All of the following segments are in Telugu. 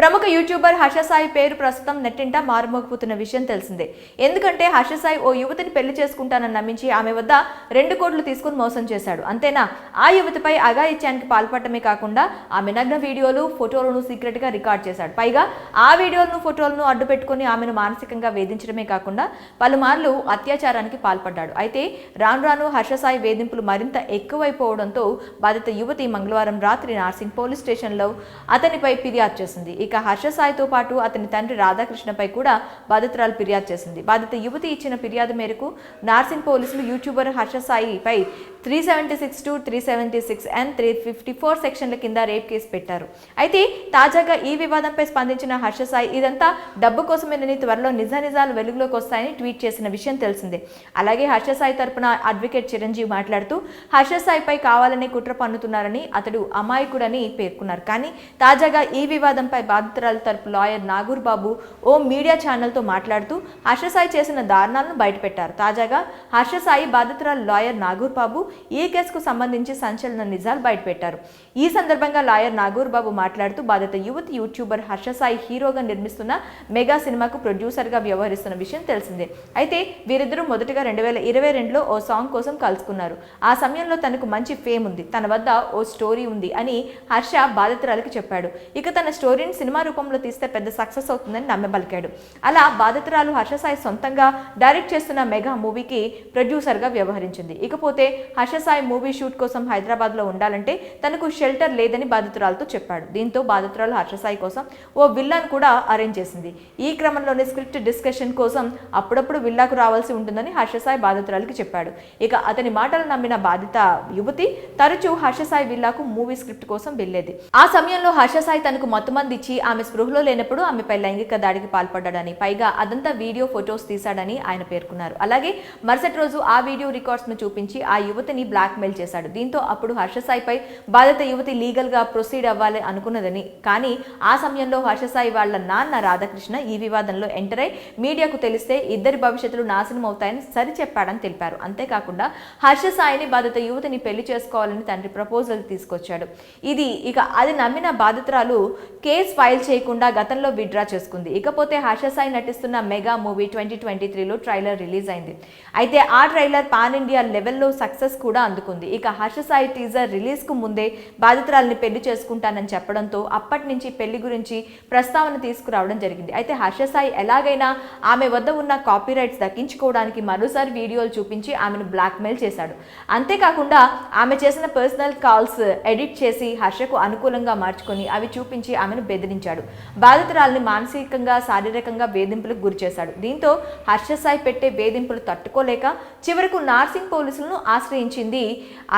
ప్రముఖ యూట్యూబర్ హర్షసాయి పేరు ప్రస్తుతం నెట్టింట మారుమోగిపోతున్న విషయం తెలిసిందే. ఎందుకంటే హర్షసాయి ఓ యువతిని పెళ్ళి చేసుకుంటానని నమ్మించి ఆమె వద్ద రెండు కోట్లు తీసుకుని మోసం చేశాడు. అంతేనా? ఆ యువతిపై అఘాయిత్యానికి పాల్పడటమే కాకుండా ఆమె నగ్న వీడియోలు ఫోటోలను సీక్రెట్గా రికార్డ్ చేశాడు. పైగా ఆ వీడియోలను ఫోటోలను అడ్డుపెట్టుకుని ఆమెను మానసికంగా వేధించడమే కాకుండా పలుమార్లు అత్యాచారానికి పాల్పడ్డాడు. అయితే రాను రాను హర్షసాయి వేధింపులు మరింత ఎక్కువైపోవడంతో బాధిత యువతి మంగళవారం రాత్రి నార్సింగ్ పోలీస్ స్టేషన్లో అతనిపై ఫిర్యాదు చేసింది. ఇక హర్షసాయితో పాటు అతని తండ్రి రాధాకృష్ణపై కూడా బాధితురాలు ఫిర్యాదు చేసింది. బాధిత యువతి ఇచ్చిన ఫిర్యాదు మేరకు నార్సింగ్ పోలీసులు YouTuber హర్షసాయిపై three seventy six two three seventy six and three fifty four సెక్షన్ల కింద రేప్ కేసు పెట్టారు. అయితే తాజాగా ఈ వివాదంపై స్పందించిన హర్ష సాయి ఇదంతా డబ్బు కోసమేనని త్వరలో నిజ నిజాలు వెలుగులోకి వస్తాయని ట్వీట్ చేసిన విషయం తెలిసిందే. అలాగే హర్ష సాయి తరపున అడ్వకేట్ చిరంజీవి మాట్లాడుతూ హర్ష సాయిపై కావాలనే కుట్ర పన్నుతున్నారని అతడు అమాయకుడని పేర్కొన్నారు. కానీ తాజాగా ఈ వివాదంపై బాధితురాల తరపు లాయర్ నాగూర్ బాబు ఓ మీడియా ఛానల్తో మాట్లాడుతూ హర్షసాయి చేసిన దారుణాలను బయటపెట్టారు. తాజాగా హర్ష సాయి బాధితురాలు లాయర్ నాగూర్ బాబు ఈ కేసుకు సంబంధించి సంచలన నిజాలు బయటపెట్టారు? ఈ సందర్భంగా లాయర్ నాగూర్ బాబు మాట్లాడుతూ బాధిత యువతి యూట్యూబర్ హర్షసాయి హీరోగా నిర్మిస్తున్న మెగా సినిమాకు ప్రొడ్యూసర్గా వ్యవహరిస్తున్న విషయం తెలిసిందే. అయితే వీరిద్దరూ మొదటగా రెండు వేల ఇరవై రెండులో ఓ సాంగ్ కోసం కలుసుకున్నారు. ఆ సమయంలో తనకు మంచి ఫేమ్ ఉంది. తన వద్ద ఓ స్టోరీ ఉంది అని హర్ష బాధితురాలికి చెప్పాడు. ఇక తన స్టోరీని సినిమా రూపంలో తీస్తే పెద్ద సక్సెస్ అవుతుందని నమ్మబలికాడు. అలా బాధితురాలు హర్షసాయి సొంతంగా డైరెక్ట్ చేస్తున్న మెగా మూవీకి ప్రొడ్యూసర్గా వ్యవహరించింది. ఇకపోతే హర్షసాయి మూవీ షూట్ కోసం హైదరాబాద్లో ఉండాలంటే తనకు షెల్టర్ లేదని బాధితురాలతో చెప్పాడు. దీంతో బాధితురాలు హర్షసాయి కోసం ఓ విల్లాను కూడా అరేంజ్ చేసింది. ఈ క్రమంలోనే స్క్రిప్ట్ డిస్కషన్ కోసం అప్పుడప్పుడు విల్లాకు రావాల్సి ఉంటుందని హర్షసాయి బాధితురాలికి చెప్పాడు. ఇక అతని మాటలు నమ్మిన బాధిత యువతి తరచూ హర్షసాయి విల్లాకు మూవీ స్క్రిప్ట్ కోసం వెళ్ళేది ఆ సమయంలో హర్షసాయి తనకు మత్తుమంది ఇచ్చి ఆమె స్పృహలో లేనప్పుడు ఆమెపై లైంగిక దాడికి పాల్పడ్డాడని పైగా అదంతా వీడియో ఫొటోస్ తీశాడని ఆయన పేర్కొన్నారు. అలాగే మరుసటి రోజు ఆ వీడియో రికార్డ్స్ను చూపించి ఆ యువతి యువతిని బ్లాక్మెయిల్ చేశాడు. దీంతో అప్పుడు హర్షసాయిపై బాధిత యువతి లీగల్గా ప్రొసీడ్ అవ్వాలి అనుకున్నదని కానీ ఆ సమయంలో హర్షసాయి వాళ్ళ నాన్న రాధాకృష్ణ ఈ వివాదంలో ఎంటర్ అయి మీడియాకు తెలిస్తే ఇద్దరి భవిష్యత్తులు నాశనం అవుతాయని సరి చెప్పాడని తెలిపారు. అంతేకాకుండా హర్షసాయిని బాధిత యువతిని పెళ్ళి చేసుకోవాలని తండ్రి ప్రపోజల్ తీసుకొచ్చాడు. ఇది ఇక అది నమ్మిన బాధితురాలు కేసు ఫైల్ చేయకుండా గతంలో విడ్రా చేసుకుంది. ఇకపోతే హర్షసాయి నటిస్తున్న మెగా మూవీ ట్వంటీ ట్వంటీ త్రీలో ట్రైలర్ రిలీజ్ అయింది. అయితే ఆ ట్రైలర్ పాన్ ఇండియా లెవెల్లో సక్సెస్ కూడా అందుకుంది. ఇక హర్ష సాయి టీజర్ రిలీజ్కు ముందే బాధితురాలిని పెళ్ళి చేసుకుంటానని చెప్పడంతో అప్పటి నుంచి పెళ్ళి గురించి ప్రస్తావన తీసుకురావడం జరిగింది. అయితే హర్ష సాయి ఎలాగైనా ఆమె వద్ద ఉన్న కాపీ రైట్స్ దక్కించుకోవడానికి మరోసారి వీడియోలు చూపించి ఆమెను బ్లాక్మెయిల్ చేశాడు. అంతేకాకుండా ఆమె చేసిన పర్సనల్ కాల్స్ ఎడిట్ చేసి హర్షకు అనుకూలంగా మార్చుకొని అవి చూపించి ఆమెను బెదిరించాడు. బాధితురాలిని మానసికంగా శారీరకంగా వేధింపులకు గురి చేశాడు. దీంతో హర్షసాయి పెట్టే వేధింపులు తట్టుకోలేక చివరకు నార్సింగ్ పోలీసులను ఆశ్రయించారు. ఆశ్రయించింది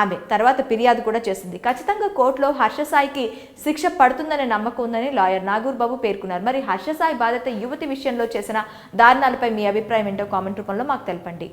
ఆమె. తర్వాత ఫిర్యాదు కూడా చేసింది. ఖచ్చితంగా కోర్టులో హర్షసాయికి శిక్ష పడుతుందనే నమ్మకం ఉందని లాయర్ నాగూర్ బాబు పేర్కొన్నారు. మరి హర్షసాయి బాధిత యువతి విషయంలో చేసిన దారుణాలపై మీ అభిప్రాయం ఏంటో కామెంట్ రూపంలో మాకు తెలపండి.